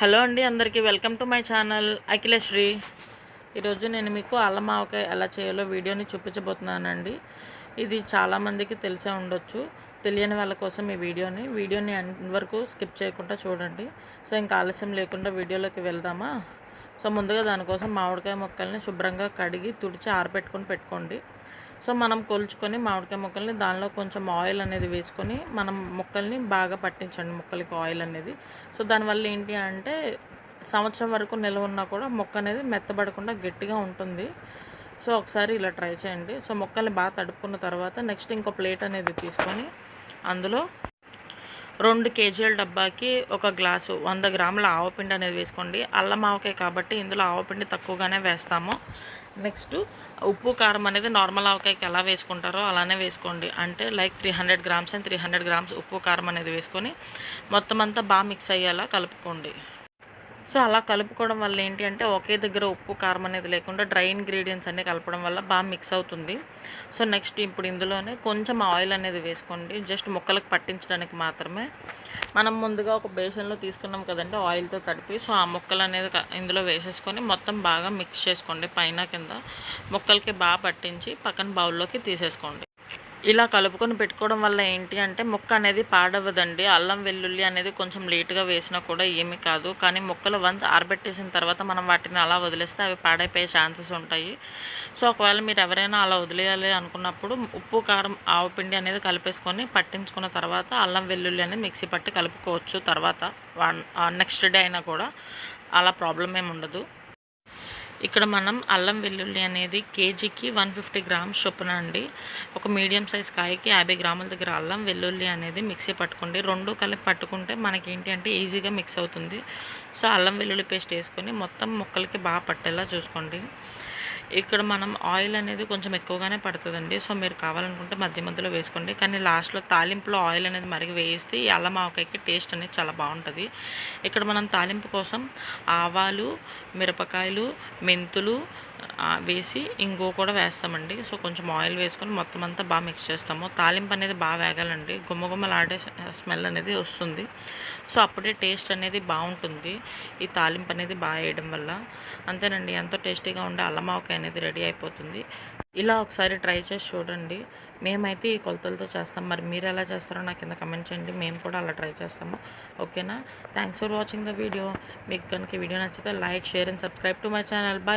Hello అండి అందరికీ welcome to my channel Akhilasri. ఈరోజు నేను మీకు అల్లం ఆవకాయ ఎలా చేయాలో వీడియోని చూపించబోతున్నానండి. ఇది చాలామందికి తెలిసే ఉండొచ్చు తెలియని వాళ్ళ కోసం ఈ వీడియోని. వీడియోని వరకు స్కిప్ చేయకుండా చూడండి. సో ఇంకా ఆలస్యం లేకుండా వీడియోలోకి వెళ్దామా? సో ముందుగా దానికోసం మామిడికాయ ముక్కల్ని శుభ్రంగా కడిగి తుడిచి ఆరబెట్టుకొని పెట్టుకోండి. సో మనం కొలుచుకొని మామిడికాయ ముక్కల్ని దానిలో కొంచెం ఆయిల్ అనేది వేసుకొని మనం ముక్కల్ని బాగా పట్టించండి ముక్కలకి ఆయిల్ అనేది. సో దానివల్ల ఏంటి అంటే సంవత్సరం వరకు నిల్వ ఉన్నా కూడా మొక్క అనేది మెత్తబడకుండా గట్టిగా ఉంటుంది. సో ఒకసారి ఇలా ట్రై చేయండి. సో మొక్కల్ని బాగా తడుపుకున్న తర్వాత నెక్స్ట్ ఇంకో ప్లేట్ అనేది తీసుకొని అందులో రెండు కేజీల డబ్బాకి ఒక గ్లాసు వంద గ్రాముల ఆవపిండి అనేది వేసుకోండి. అల్లం ఆవకాయ కాబట్టి ఇందులో ఆవపిండి తక్కువగానే వేస్తాము. నెక్స్ట్ ఉప్పు కారం అనేది నార్మల్ ఆవకాయకి ఎలా వేసుకుంటారో అలానే వేసుకోండి. అంటే like three hundred grams and three hundred grams ఉప్పు కారం అనేది వేసుకొని మొత్తం అంతా బాగా మిక్స్ అయ్యేలా కలుపుకోండి. సో అలా కలుపుకోవడం వల్ల ఏంటి అంటే ఒకే దగ్గర ఉప్పు కారం అనేది లేకుండా డ్రై ఇంగ్రీడియంట్స్ అన్నీ కలపడం వల్ల బాగా మిక్స్ అవుతుంది. సో నెక్స్ట్ ఇప్పుడు ఇందులోనే కొంచెం ఆయిల్ అనేది వేసుకోండి. జస్ట్ ముక్కలకు పట్టించడానికి మాత్రమే. మనం ముందుగా ఒక బేసన్లో తీసుకున్నాం కదండి ఆయిల్తో తడిపి సో ఆ ముక్కలు అనేది ఇందులో వేసేసుకొని మొత్తం బాగా మిక్స్ చేసుకోండి పైన కింద. ముక్కలకి బాగా పట్టించి పక్కన బౌల్లోకి తీసేసుకోండి. ఇలా కలుపుకొని పెట్టుకోవడం వల్ల ఏంటి అంటే ముక్క అనేది పాడవదండి. అల్లం వెల్లుల్లి అనేది కొంచెం లేటుగా వేసినా కూడా ఏమీ కాదు. కానీ ముక్కలు వన్స్ ఆరబెట్టేసిన తర్వాత మనం వాటిని అలా వదిలేస్తే అవి పాడైపోయే ఛాన్సెస్ ఉంటాయి. సో ఒకవేళ మీరు ఎవరైనా అలా వదిలేయాలి అనుకున్నప్పుడు ఉప్పు కారం ఆవపిండి అనేది కలిపేసుకొని పట్టించుకున్న తర్వాత అల్లం వెల్లుల్లి అనేది మిక్సీ పట్టి కలుపుకోవచ్చు తర్వాత వన్ నెక్స్ట్ డే అయినా కూడా. అలా ప్రాబ్లం ఏమి ఉండదు. ఇక్కడ మనం అల్లం వెల్లుల్లి అనేది కేజీకి వన్ ఫిఫ్టీ గ్రామ్స్ చొప్పున అండి. ఒక మీడియం సైజ్ కాయకి యాభై గ్రాముల దగ్గర అల్లం వెల్లుల్లి అనేది మిక్సీ పట్టుకోండి. రెండు కలిపి పట్టుకుంటే మనకి ఏంటి అంటే ఈజీగా మిక్స్ అవుతుంది. సో అల్లం వెల్లుల్లి పేస్ట్ వేసుకొని మొత్తం ముక్కలకి బాగా పట్టేలా చూసుకోండి. ఇక్కడ మనం ఆయిల్ అనేది కొంచెం ఎక్కువగానే పడుతుందండి. సో మీరు కావాలనుకుంటే మధ్య మధ్యలో వేసుకోండి. కానీ లాస్ట్లో తాలింపులో ఆయిల్ అనేది మరిగి వేస్తే ఈ అల్లం ఆవకాయకి టేస్ట్ అనేది చాలా బాగుంటుంది. ఇక్కడ మనం తాలింపు కోసం ఆవాలు మిరపకాయలు మెంతులు వేసి ఇంగో కూడా వేస్తామండి. సో కొంచెం ఆయిల్ వేసుకొని మొత్తం అంతా బాగా మిక్స్ చేస్తాము. తాలింపు అనేది బాగా వేగాలండి. గుమ్మగుమ్మలాడే స్మెల్ అనేది వస్తుంది. సో అప్పుడే టేస్ట్ అనేది బాగుంటుంది. ఈ తాలింపు అనేది బాగా వేయడం వల్ల. అంతేనండి. ఎంతో టేస్టీగా ఉండే అల్లమావకాయ అనేది రెడీ అయిపోతుంది. ఇలా ఒకసారి ట్రై చేసి చూడండి. మేమైతే ఈ కొలతలతో చేస్తాం. మరి మీరు ఎలా చేస్తారో నాకు కింద కమెంట్ చేయండి. మేము కూడా అలా ట్రై చేస్తాము. ఓకేనా? Thanks for watching the video మీకు కనుక వీడియో నచ్చితే like share and subscribe to my channel bye